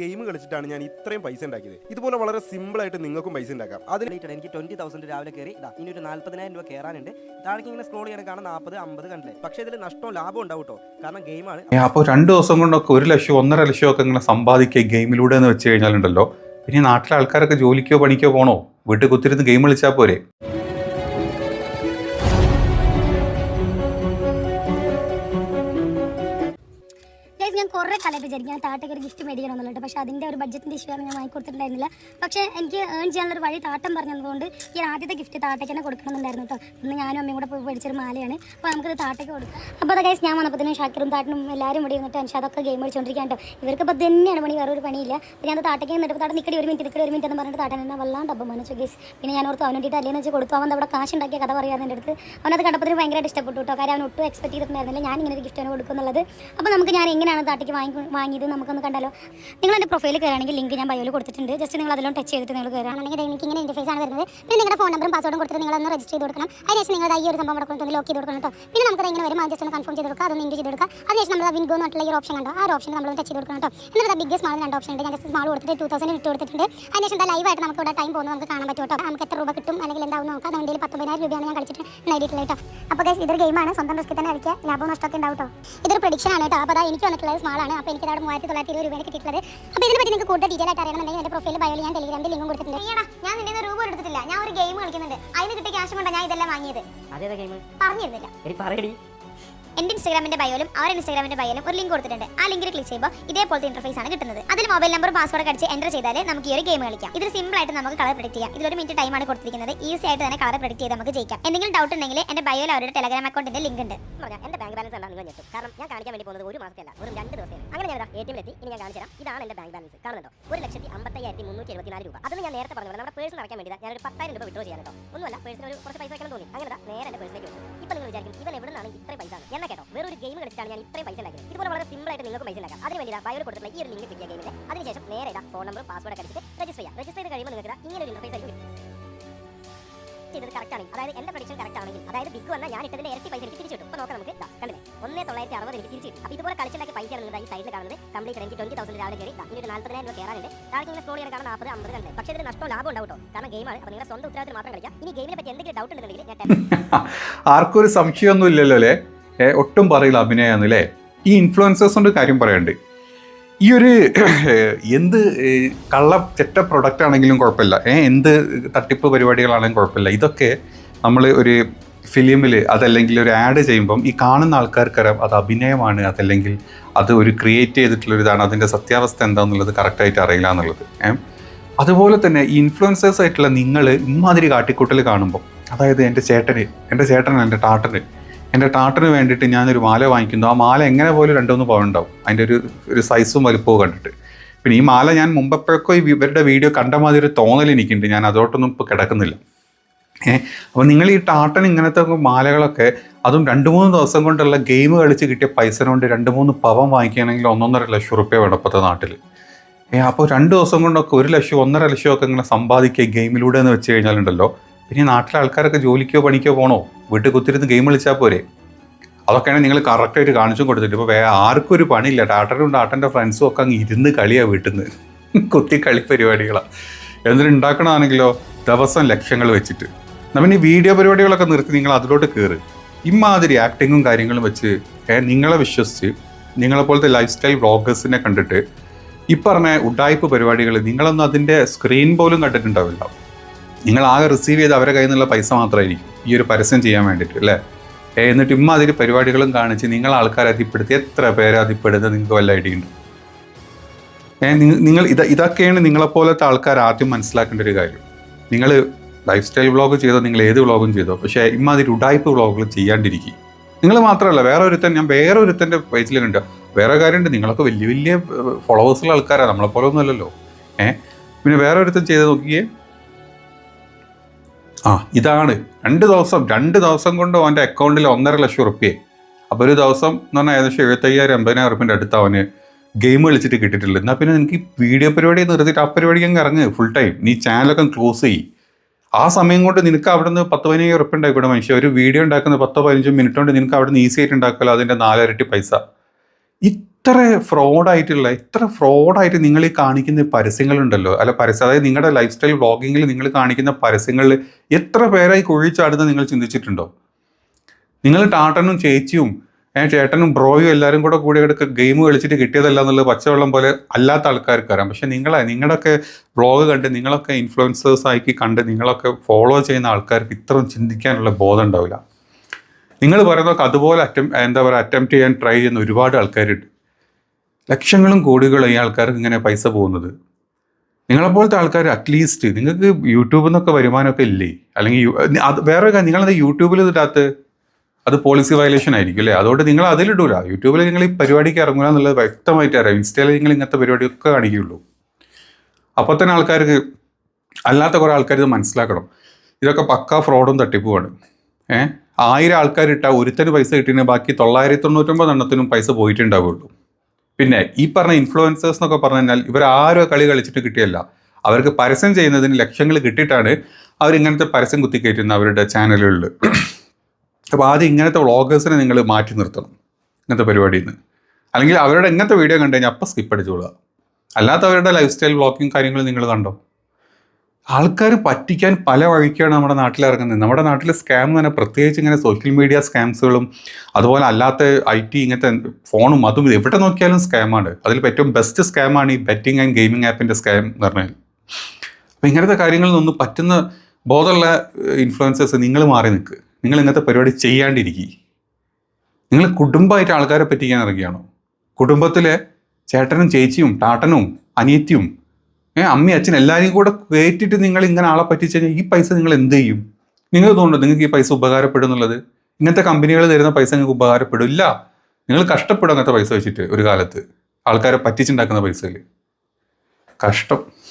Game കളിച്ചിട്ടാണ് ഞാൻ ഇത്രയും പൈസ ഉണ്ടാക്കിയത്. ഇതുപോലെ വളരെ സിമ്പിൾ ആയിട്ട് നിങ്ങൾക്കും പൈസ ഉണ്ടാക്കാം. അതിന് ലേറ്റ് എനിക്ക് ട്വന്റി തൗസൻഡ് രാവിലെ കയറി ഇതാ ഇനി ഒരു നാല്പതിനായിരം രൂപ കയറാനുണ്ട് താഴേക്ക് ഇങ്ങനെ സ്ക്രോൾ ചെയ്യാൻ കാണാൻ നാൽപ്പത് അമ്പത് കണ്ടില്ലേ? പക്ഷേ ഇതിൽ നഷ്ടവും ലാഭം ഉണ്ടാവും കേട്ടോ കാരണം ഗെയിമാണ് അപ്പോൾ രണ്ട് ദിവസം കൊണ്ടൊക്കെ ഒരു ലക്ഷം ഒന്നര ലക്ഷം ഒക്കെ ഇങ്ങനെ സമ്പാദിക്കുക ഗെയിമിലൂടെ എന്ന് വെച്ച് കഴിഞ്ഞാലുണ്ടല്ലോ. പിന്നെ നാട്ടിലെ ആൾക്കാരൊക്കെ ജോലിക്കോ പണിക്കോ പോണോ? വീട്ടിൽ കുത്തിരുന്ന് ഗെയിം കളിച്ചാൽ പോരെ? കുറേ കാലമായിട്ട് വിചാരിക്കും. ഞാൻ താട്ടയ്ക്ക് ഒരു ഗിഫ്റ്റ് മേടിക്കണം എന്നുള്ളത് പക്ഷേ അതിന്റെ ഒരു ബഡ്ജറ്റിന്റെ ഇഷ്യൂ ആണ് ഞാൻ വാങ്ങിക്കൊടുത്തിട്ടുണ്ടായിരുന്നില്ല. പക്ഷേ എനിക്ക് ഏൺ ചെയ്യാനുള്ള ഒരു വഴി താട്ടം പറഞ്ഞതുകൊണ്ട് ഈ ആദ്യത്തെ ഗിഫ്റ്റ് താട്ടയ്ക്ക് തന്നെ കൊടുക്കണമെന്നുണ്ടായിരുന്നു കേട്ടോ ഇന്ന് ഞാനും അമ്മയും കൂടെ പോയി മേടിച്ചൊരു മാലയാണ്. അപ്പോൾ നമുക്കിത് താട്ടയ്ക്ക് കൊടുക്കാം. അപ്പോൾ അത് ഞാൻ വന്നപ്പോൾ ഷാക്കിറും താട്ടനും എല്ലാവരും ഇവിടെ ഇരുന്നിട്ട് അതൊക്കെ ഗെയിം കളിച്ചുകൊണ്ടിരിക്കാൻ കേട്ടോ ഇവർക്ക് ഇപ്പോൾ തന്നെയാണ് പണി വേറൊരു പണിയില്ല. അപ്പോൾ ഞാൻ താട്ടയ്ക്ക് നിന്നിട്ട് താട്ട നിക്കടി ഒരു മിനിറ്റ് നിക്കടി ഒരു മിനിറ്റ് എന്ന് പറഞ്ഞിട്ട് താട്ടൻ എന്നെ വല്ലാണ്ട് അപ്പം മനസ്സു ഗൈസ് പിന്നെ ഞാൻ ഓർത്ത് അവൻ വേണ്ടിയിട്ട് അല്ലേന്ന് വെച്ച് കൊടുത്തു. അവൻ അവിടെ കാശ് ഉണ്ടാക്കിയ കഥ പറയാൻ എന്റെ അടുത്ത്. അവനത് കണ്ടപ്പോൾ ഭയങ്കരമായിട്ട് ഇഷ്ടപ്പെട്ടു കേട്ടോ കാര്യം അവൻ ഒട്ടും എക്സ്പെക്ട് ചെയ്തിട്ടുണ്ടായിരുന്നില്ല. ഞാൻ ഇങ്ങനെ ഒരു ഗിഫ്റ്റ് അവന് കൊടുക്കുന്നുള്ളത് അപ്പോൾ നമുക്ക് ഞാൻ എങ്ങനെയാണ് താട്ടയ്ക്ക് വാങ്ങി വാങ്ങിയത് നമുക്കൊന്ന് കണ്ടാലോ? നിങ്ങൾ എന്റെ പ്രൊഫൈൽ കയറുകയാണെങ്കിൽ ലിങ്ക് ഞാൻ ബയോയിൽ കൊടുത്തിട്ടുണ്ട്. ജസ്റ്റ് നിങ്ങൾ അതിലും ടച്ച് ചെയ്തിട്ട് നിങ്ങൾ കയറുകയാണെങ്കിൽ എനിക്ക് ഇങ്ങനെ ഇന്റർഫേസ് ആണ് വരുന്നത്. പിന്നെ നിങ്ങളുടെ ഫോൺ നമ്പറും പാസ്വേഡും കൊടുത്തിട്ട് നിങ്ങൾ ഒന്ന് രജിസ്റ്റർ ചെയ്ത് കൊടുക്കണം. അതിനുശേഷം നിങ്ങൾ ഈ ഒരു സംഭവം കൊടുക്കുന്നത് ലോക്ക് ചെയ്ത് കൊടുക്കണം കേട്ടോ. പിന്നെ നമുക്ക് ഇങ്ങനെ വരും ജസ്റ്റ് ഒന്ന് കൺഫേം ചെയ്ത് കൊടുക്കുക. അതൊന്ന് ഇൻഡ് ചെയ്ത് കൊടുക്കുക. അതിനുശേഷം നമ്മൾ വിൻഗോ എന്നുള്ള ഒരു ഓപ്ഷൻ കണ്ടോ? ആ ഓപ്ഷൻ നമ്മൾ ടച്ച് ചെയ്ത് കൊടുക്കണം കേട്ടോ. എന്നിട്ട് ബിഗ് സ്മാൾ രണ്ട് ഓപ്ഷൻ ഉണ്ട്. ഞാൻ ജസ്റ്റ് സ്മാൾ കൊടുത്തിട്ട് ടൂ തൗസൻഡ് ഇട്ട് കൊടുത്തിട്ടുണ്ട്. അതിനുശേഷം ലൈവ് ആയിട്ട് നമുക്ക് ഇവിടെ ടൈം പോകുന്നത് നമുക്ക് കാണാൻ പറ്റും കേട്ടോ. നമുക്ക് എത്ര രൂപ കിട്ടും? അല്ലെങ്കിൽ എന്താവും നോക്കാം. അത് വണ്ടിയിൽ പത്തൊമ്പതിനായിരം രൂപയാണ് ഞാൻ കളിച്ചിട്ട് നേടിയിട്ടുള്ളത് കേട്ടോ. അപ്പോൾ ഇതൊരു ഗെയിമാണ് സ്വന്തം റിസ്ക്കിൽ തന്നെ കളിക്കുക. ലാഭം നഷ്ടമൊക്കെ ഉണ്ടാവും കേട്ടോ. ഇതൊരു പ്രഡിക്ഷൻ ആണ് കേട്ടോ. അപ്പോൾ അതാ എനിക്ക് വന്നിട്ടുള്ളത് സ്മാൾ ആണ് അപ്പോൾ എനിക്ക് അവിടെ മൂവായിരത്തി തൊള്ളായിരത്തി ഇരുപത് രൂപയാണ് കിട്ടിയിട്ടുള്ളത്. അപ്പോൾ ഇതിനെ പറ്റി നിങ്ങൾക്ക് കൂടുതൽ ഡീറ്റെയിൽ ആയിട്ട് അറിയണമെന്നുണ്ടെങ്കിൽ എന്റെ പ്രൊഫൈൽ ബയോയിൽ ഞാൻ ടെലിഗ്രാമിൽ ലിങ്കും കൊടുത്തിട്ടുണ്ട്. അയ്യടാ ഞാൻ നിന്നെ രൂപ എടുത്തിട്ടില്ല. ഞാൻ ഒരു ഗെയിം കളിക്കുന്നുണ്ട്. അതിന് കിട്ടിയ ക്യാഷ് കൊണ്ടാണ് ഞാൻ ഇതെല്ലാം വാങ്ങിയത്. അതേതാ ഗെയിം പറഞ്ഞിരുന്നില്ല. പറയടി. എന്റെ ഇൻസ്റ്റാഗ്രാമിന്റെ ബയോയിലും അവർ ഇൻസ്റ്റാഗ്രാമിന്റെ ബയോയിലും ഒരു ലിങ്ക് കൊടുത്തിട്ടുണ്ട്. ആ ലിങ്കിൽ ക്ലിക്ക് ചെയ്യുമ്പോൾ ഇതേപോലത്തെ ഇന്റർഫേസ് ആണ് കിട്ടുന്നത്. അതിൽ മൊബൈൽ നമ്പർ പാസ്വേഡ് അടിച്ച് എന്റർ ചെയ്താൽ നമുക്ക് ഈ ഒരു ഗെയിം കളിക്കാം. ഇതിൽ സിമ്പിൾ ആയിട്ട് നമുക്ക് കളർ പ്രെഡിക്റ്റ് ചെയ്യാം. ഇതിലൊരു മിനിറ്റ് ടൈം ആണ് കൊടുത്തിരിക്കുന്നത്. ഈസി ആയിട്ട് തന്നെ കളർ പ്രെഡിക്റ്റ് ചെയ്ത് നമുക്ക് ജയിക്കാം. എന്തെങ്കിലും ഡൗട്ട് ഉണ്ടെങ്കിൽ എന്റെ ബയോയിൽ അവരുടെ ടെലഗ്രാം അക്കൗണ്ടിന്റെ ലിങ്ക് ഉണ്ട്. എന്റെ ബാങ്ക് ബാലൻസ് എല്ലാം നിങ്ങൾ ഞെട്ടും കാരണം ഞാൻ കാണിക്കാൻ വേണ്ടി പോകുന്നത് ഒരു മാസത്തല്ല ഒരു രണ്ട് ദിവസം അങ്ങനെ ഞാൻ എ ടി എമ്മിലെത്തി ഇനി ഞാൻ കാണിച്ചു തരാം. ഇതാണ് എന്റെ ബാങ്ക് ബാലൻസ് കാണുന്നുണ്ടോ? ഒരു ലക്ഷത്തി അമ്പത്തയ്യായിരത്തി മുന്നൂറ്റി എഴുപത്തിനാല് രൂപ. അതൊന്നും ഞാൻ നേരത്തെ പറഞ്ഞു നമ്മുടെ പേഴ്സ് നടക്കാൻ വേണ്ടി ഞാൻ ഒരു പത്തായിരം രൂപ വിഡ്രോ കേട്ടോ. ഒന്നുമല്ല പേഴ്സിന് ഒരു കുറച്ച് പൈസ വെക്കണം തോന്നി. അങ്ങനെ നേരെ എന്റെ പേഴ്സിലേക്ക് വെച്ചു. നിങ്ങൾ വിചാരിക്കും ഇവൻ എവിടെ നിന്നാണ് ഇത്ര പൈസ കേട്ടോ. വേറൊരു ഗെയിം കളിച്ചിട്ടാണ് ഞാൻ ഇത്രയും പൈസ ഉണ്ടാക്കിയത്. ഇതുപോലെ വളരെ സിമ്പിൾ ആയിട്ട് നിങ്ങൾക്ക് പൈസ ഉണ്ടാക്കാം. അതിന് വേണ്ടി ബയോയിൽ കൊടുത്തിട്ടുള്ള ഈ ഒരു ലിങ്ക് ക്ലിക്ക് ഗെയിമിന്റെ അതിനുശേഷം നേരെ ഇതാ ഫോൺ നമ്പർ പാസ്വേഡ് അടിച്ചിട്ട് രജിസ്റ്റർ ചെയ്യാം. രജിസ്റ്റർ ചെയ്ത് കഴിയുമ്പോൾ നിങ്ങൾക്ക് ഇങ്ങനെ ഒരു ഇന്റർഫേസ് ആയിരിക്കും ചെയ്തത് കറക്റ്റ് ആണെങ്കിൽ അതായത് എന്റെ പ്രൊഡിക്ഷൻ കറക്റ്റ് ആണെങ്കിൽ അതായത് ബിഗ് വന്നാൽ ഞാൻ ഇട്ടതിന്റെ ഇരട്ടി പൈസ എനിക്ക് തിരിച്ചു കിട്ടും. ഇപ്പൊ നോക്കാം നമുക്ക് കണ്ടില്ലേ? ഒന്നേ തൊള്ളായിരത്തി അറുപത് എനിക്ക് തിരിച്ചു കിട്ടും. അപ്പോൾ ഇതുപോലെ കളിച്ചിട്ടുണ്ടാക്കിയ പൈസ ആണ് ഈ സൈഡിൽ കാണുന്നത്. കംപ്ലീറ്റ് എനിക്ക് ട്വന്റി തൗസൻഡ് രാവിലെ കയറി ഇനി ഒരു നാല്പതിനായിരം രൂപ കയറാനുണ്ട്. താഴെ നിങ്ങൾ സ്ക്രോൾ ചെയ്യാൻ കാണാൻ നാൽപ്പത് അമ്പത് കണ്ടത് പക്ഷേ ഇതിന് നഷ്ടം ലാഭം ഉണ്ടാവും കാരണം ഗെയിമാണ് അപ്പൊ നിങ്ങളുടെ സ്വന്തം ഉത്തരവാദിത്തം മാത്രം കളിക്കാം. ഇനി ഗെയിമിനെ പറ്റി എന്തെങ്കിലും ഡൗട്ട് ഉണ്ടെന്നുണ്ടെങ്കിൽ ഞാൻ ആർക്കും ഒരു സംശയമൊന്നും ഇല്ലല്ലോ അല്ലേ? ഒട്ടും പറയില്ല അഭിനയാന്ന് അല്ലേ ഈ ഇൻഫ്ലുവൻസേഴ്സിന്റെ കാര്യം പറയണ്ട്. ഈ ഒരു എന്ത് കള്ള ചെറ്റ പ്രൊഡക്റ്റ് ആണെങ്കിലും കുഴപ്പമില്ല. എന്ത് തട്ടിപ്പ് പരിപാടികളാണെങ്കിലും കുഴപ്പമില്ല. ഇതൊക്കെ നമ്മൾ ഒരു ഫിലിമിൽ അതല്ലെങ്കിൽ ഒരു ആഡ് ചെയ്യുമ്പം ഈ കാണുന്ന ആൾക്കാർക്കറിയാം അത് അഭിനയമാണ് അതല്ലെങ്കിൽ അത് ഒരു ക്രിയേറ്റ് ചെയ്തിട്ടുള്ള ചെയ്തിട്ടുള്ളൊരിതാണ് അതിന്റെ സത്യാവസ്ഥ എന്താണെന്നുള്ളത് കറക്റ്റായിട്ട് അറിയില്ല എന്നുള്ളത്. അതുപോലെ തന്നെ ഈ ഇൻഫ്ലുവൻസേഴ്സ് ആയിട്ടുള്ള നിങ്ങൾ ഇമാതിരി കാട്ടിക്കൂട്ടൽ കാണുമ്പോൾ അതായത് എന്റെ ചേട്ടന് എന്റെ ചേട്ടൻ എന്റെ ടാട്ടന് എന്റെ ടാട്ടന് വേണ്ടിയിട്ട് ഞാനൊരു മാല വാങ്ങിക്കുന്നു. ആ മാല എങ്ങനെ പോലും രണ്ടുമൂന്ന് പവൻ ഉണ്ടാവും. അതിന്റെ ഒരു ഒരു സൈസും വലുപ്പവും കണ്ടിട്ട്. പിന്നെ ഈ മാല ഞാൻ മുമ്പപ്പോഴൊക്കെ ഇവരുടെ വീഡിയോ കണ്ട മാതിരി ഒരു തോന്നൽ എനിക്കുണ്ട്. ഞാൻ അതോട്ടൊന്നും ഇപ്പോൾ കിടക്കുന്നില്ല. ഏഹ് അപ്പോൾ നിങ്ങൾ ഈ ടാട്ടൻ ഇങ്ങനത്തെ മാലകളൊക്കെ അതും രണ്ട് മൂന്ന് ദിവസം കൊണ്ടുള്ള ഗെയിം കളിച്ച് കിട്ടിയ പൈസ കൊണ്ട് രണ്ട് മൂന്ന് പവൻ വാങ്ങിക്കുകയാണെങ്കിൽ ഒന്നൊന്നര ലക്ഷം റുപ്യ വേണം ഇപ്പോഴത്തെ നാട്ടിൽ. ഏ അപ്പോൾ രണ്ട് ദിവസം കൊണ്ടൊക്കെ ഒരു ലക്ഷം ഒന്നര ലക്ഷമൊക്കെ ഇങ്ങനെ സമ്പാദിക്കുക ഗെയിമിലൂടെ എന്ന് വെച്ച് കഴിഞ്ഞാലുണ്ടല്ലോ. പിന്നെ നാട്ടിലെ ആൾക്കാരൊക്കെ ജോലിക്കോ പണിക്കോ പോണോ? വീട്ടിൽ കുത്തിരുന്ന് ഗെയിം കളിച്ചാൽ പോരെ. അതൊക്കെയാണ് നിങ്ങൾ കറക്റ്റായിട്ട് കാണിച്ചും കൊടുത്തിട്ട്. ഇപ്പോൾ വേറെ ആർക്കും ഒരു പണിയില്ല. ടാട്ടനും ടാട്ടന്റെ ഫ്രണ്ട്സും ഒക്കെ അങ്ങ് ഇരുന്ന് കളിയാണ് വീട്ടിൽ നിന്ന് കുത്തി കളി പരിപാടികളാണ് എന്നിട്ട് ഉണ്ടാക്കണമാണെങ്കിലോ ദിവസം ലക്ഷ്യങ്ങൾ വെച്ചിട്ട്. നമ്മൾ ഈ വീഡിയോ പരിപാടികളൊക്കെ നിർത്തി നിങ്ങൾ അതിലോട്ട് കയറി ഇമാതിരി ആക്ടിങ്ങും കാര്യങ്ങളും വെച്ച് നിങ്ങളെ വിശ്വസിച്ച് നിങ്ങളെപ്പോലത്തെ ലൈഫ് സ്റ്റൈൽ വ്ളോഗേഴ്സിനെ കണ്ടിട്ട് ഈ പറഞ്ഞ ഉഡായ്പ പരിപാടികൾ നിങ്ങളൊന്നും അതിന്റെ സ്ക്രീൻ പോലും കണ്ടിട്ടുണ്ടാവില്ല. നിങ്ങൾ ആകെ റിസീവ് ചെയ്ത് അവരെ കയ്യിൽ നിന്നുള്ള പൈസ മാത്രമായിരിക്കും. ഈ ഒരു പരസ്യം ചെയ്യാൻ വേണ്ടിയിട്ട് അല്ലേ? എന്നിട്ട് ഇമ്മ ഇമ്മാതിരി പരിപാടികളും കാണിച്ച് നിങ്ങൾ ആൾക്കാരെ അതിപ്പെടുത്തി എത്ര പേരെ അതിപ്പെടുന്നത് നിങ്ങൾക്ക് വല്ല ഐഡിയുണ്ട് നിങ്ങൾ ഇത് ഇതൊക്കെയാണ് നിങ്ങളെപ്പോലത്തെ ആൾക്കാർ ആദ്യം മനസ്സിലാക്കേണ്ട ഒരു കാര്യം. നിങ്ങൾ ലൈഫ് സ്റ്റൈൽ വ്ളോഗ് ചെയ്തോ നിങ്ങൾ ഏത് വ്ളോഗും ചെയ്തോ പക്ഷേ ഇമ്മ ഇമ്മാതിരി ഉടായ്പ വ്ളോഗുകൾ ചെയ്യാണ്ടിരിക്കും നിങ്ങൾ മാത്രമല്ല വേറെ ഒരുത്തൻ ഞാൻ വേറെ ഒരുത്തന്റെ പേജിൽ കണ്ട വേറെ കാര്യമുണ്ട് നിങ്ങളൊക്കെ വലിയ വലിയ ഫോളോവേഴ്സുള്ള ആൾക്കാരാണ് നമ്മളെപ്പോലെ ഒന്നുമല്ലല്ലോ ഏഹ് പിന്നെ വേറെ ഒരുത്തൻ ചെയ്ത് നോക്കിയേ ആ ഇതാണ്. രണ്ട് ദിവസം രണ്ട് ദിവസം കൊണ്ട് അവന്റെ അക്കൗണ്ടിൽ ഒന്നര ലക്ഷം ഉറുപ്പ്യേ. അപ്പോൾ ഒരു ദിവസം എന്ന് പറഞ്ഞാൽ ഏകദേശം എഴുപത്തയ്യായിരം എൺപതിനായിരം ഉറുപ്പിന്റെ അടുത്ത് അവന് ഗെയിം കളിച്ചിട്ട് കിട്ടിയിട്ടില്ല. എന്നാൽ പിന്നെ നിനക്ക് വീഡിയോ പരിപാടി നിർത്തിയിട്ട് ആ പരിപാടിക്ക് അങ്ങ് ഇറങ്ങ് ഫുൾ ടൈം നീ ചാനലൊക്കെ ക്ലോസ് ചെയ്യും. ആ സമയം കൊണ്ട് നിനക്ക് അവിടെ നിന്ന് പത്ത് പതിനയ്യായിരം ഉറുപ്പ് ഉണ്ടായിക്കൂടെ മനുഷ്യ. ഒരു വീഡിയോ ഉണ്ടാക്കുന്ന പത്തോ പതിനഞ്ചോ മിനിറ്റ് കൊണ്ട് നിനക്ക് അവിടെ നിന്ന് ഈസി ആയിട്ട് ഉണ്ടാക്കുമല്ലോ അതിന്റെ നാലരട്ടി പൈസ. ഈ എത്ര ഫ്രോഡായിട്ടുള്ള എത്ര ഫ്രോഡായിട്ട് നിങ്ങൾ ഈ കാണിക്കുന്ന പരസ്യങ്ങളുണ്ടല്ലോ. അല്ല പരസ്യം അതായത് നിങ്ങളുടെ ലൈഫ് സ്റ്റൈൽ വ്ളോഗിങ്ങിൽ നിങ്ങൾ കാണിക്കുന്ന പരസ്യങ്ങളിൽ എത്ര പേരായി കുഴിച്ചാടുന്ന നിങ്ങൾ ചിന്തിച്ചിട്ടുണ്ടോ? നിങ്ങൾ ടാട്ടനും ചേച്ചിയും ചേട്ടനും ബ്രോയും എല്ലാവരും കൂടെ കൂടി എടുക്കുക ഗെയിം കളിച്ചിട്ട് കിട്ടിയതല്ല എന്നുള്ളത് പച്ചവെള്ളം പോലെ അല്ലാത്ത ആൾക്കാർക്ക് അറിയാം പക്ഷേ നിങ്ങളെ നിങ്ങളുടെയൊക്കെ വ്ളോഗ് കണ്ട് നിങ്ങളൊക്കെ ഇൻഫ്ലുവൻസേഴ്സ് ആക്കി കണ്ട് നിങ്ങളൊക്കെ ഫോളോ ചെയ്യുന്ന ആൾക്കാർക്ക് ഇത്രയും ചിന്തിക്കാനുള്ള ബോധം ഉണ്ടാവില്ല. നിങ്ങൾ പറയുന്നതൊക്കെ അതുപോലെ അറ്റം എന്താ പറയുക അറ്റംപ്റ്റ് ചെയ്യാൻ ട്രൈ ചെയ്യുന്ന ഒരുപാട് ആൾക്കാരുണ്ട്. ലക്ഷങ്ങളും കോടികളും ഈ ആൾക്കാർക്ക് ഇങ്ങനെ പൈസ പോകുന്നത്. നിങ്ങളെപ്പോലത്തെ ആൾക്കാർ അറ്റ്ലീസ്റ്റ് നിങ്ങൾക്ക് യൂട്യൂബിൽ നിന്നൊക്കെ വരുമാനമൊക്കെ ഇല്ലേ? അല്ലെങ്കിൽ അത് വേറെ കാര്യം നിങ്ങളത് യൂട്യൂബിൽ ഇതിനകത്ത് അത് പോളിസി വയലേഷൻ ആയിരിക്കും അല്ലേ? അതുകൊണ്ട് നിങ്ങൾ അതിലിടൂല യൂട്യൂബിൽ നിങ്ങൾ ഈ പരിപാടിക്ക് ഇറങ്ങുക എന്നുള്ളത് വ്യക്തമായിട്ട് അറിയാം. ഇൻസ്റ്റയിൽ നിങ്ങൾ ഇങ്ങനത്തെ പരിപാടിയൊക്കെ കാണിക്കുകയുള്ളൂ അപ്പോൾ തന്നെ ആൾക്കാർക്ക് അല്ലാത്ത കുറേ ആൾക്കാർ ഇത് മനസ്സിലാക്കണം. ഇതൊക്കെ പക്കാ ഫ്രോഡും തട്ടിപ്പുമാണ്. ഏഹ് ആയിരം ആൾക്കാരിട്ടാൽ ഒരുത്തന് പൈസ കിട്ടിയ ബാക്കി തൊള്ളായിരത്തി തൊണ്ണൂറ്റൊമ്പത് എണ്ണത്തിനും പൈസ പോയിട്ടുണ്ടാവുള്ളൂ. പിന്നെ ഈ പറഞ്ഞ ഇൻഫ്ലുവൻസേഴ്സ് എന്നൊക്കെ പറഞ്ഞു കഴിഞ്ഞാൽ ഇവർ ആരോ കളി കളിച്ചിട്ട് കിട്ടിയല്ല. അവർക്ക് പരസ്യം ചെയ്യുന്നതിന് ലക്ഷ്യങ്ങൾ കിട്ടിയിട്ടാണ് അവർ ഇങ്ങനത്തെ പരസ്യം കുത്തിക്കയറ്റുന്ന അവരുടെ ചാനലുകളിൽ അപ്പോൾ ആദ്യം ഇങ്ങനത്തെ വ്ളോഗേഴ്സിനെ നിങ്ങൾ മാറ്റി നിർത്തണം ഇങ്ങനത്തെ പരിപാടിയിൽ നിന്ന്. അല്ലെങ്കിൽ അവരുടെ ഇങ്ങനത്തെ വീഡിയോ കണ്ടു കഴിഞ്ഞാൽ അപ്പം സ്കിപ്പ് അടിച്ചോളുക. അല്ലാത്തവരുടെ ലൈഫ് സ്റ്റൈൽ വ്ളോഗിങ് കാര്യങ്ങൾ നിങ്ങൾ കണ്ടോ? ആൾക്കാർ പറ്റിക്കാൻ പല വഴിക്കാണ് നമ്മുടെ നാട്ടിൽ ഇറങ്ങുന്നത് നമ്മുടെ നാട്ടിൽ സ്കാം തന്നെ പ്രത്യേകിച്ച് ഇങ്ങനെ സോഷ്യൽ മീഡിയ സ്കാംസുകളും അതുപോലെ അല്ലാത്ത ഐ ടി ഇങ്ങനത്തെ ഫോണും അതും എവിടെ നോക്കിയാലും സ്കാമാണ് അതിൽ ഏറ്റവും ബെസ്റ്റ് സ്കാമാണ് ഈ ബെറ്റിംഗ് ആൻഡ് ഗെയിമിംഗ് ആപ്പിന്റെ സ്കാം എന്ന് പറഞ്ഞാൽ. അപ്പോൾ ഇങ്ങനത്തെ കാര്യങ്ങളിൽ നിന്ന് പറ്റുന്ന ബോധമുള്ള ഇൻഫ്ലുവൻസേഴ്സ് നിങ്ങൾ മാറി നിൽക്ക്. നിങ്ങൾ ഇങ്ങനത്തെ പരിപാടി ചെയ്യാണ്ടിരിക്കുക നിങ്ങൾ കുടുംബമായിട്ട് ആൾക്കാരെ പറ്റിക്കാൻ ഇറങ്ങിയാണോ? കുടുംബത്തിലെ ചേട്ടനും ചേച്ചിയും ടാട്ടനും അനിയത്തിയും ഏ അമ്മി അച്ഛൻ എല്ലാവരെയും കൂടെ കയറ്റിട്ട് നിങ്ങൾ ഇങ്ങനെ ആളെ പറ്റിച്ച് കഴിഞ്ഞാൽ ഈ പൈസ നിങ്ങൾ എന്ത് ചെയ്യും? നിങ്ങൾ തോന്നുന്നു നിങ്ങൾക്ക് ഈ പൈസ ഉപകാരപ്പെടും എന്നുള്ളത്? ഇങ്ങനത്തെ കമ്പനികൾ തരുന്ന പൈസ നിങ്ങൾക്ക് ഉപകാരപ്പെടും? ഇല്ല. നിങ്ങൾ കഷ്ടപ്പെടും അങ്ങനത്തെ പൈസ വെച്ചിട്ട് ഒരു കാലത്ത്. ആൾക്കാരെ പറ്റിച്ചുണ്ടാക്കുന്ന പൈസയിൽ. കഷ്ടം.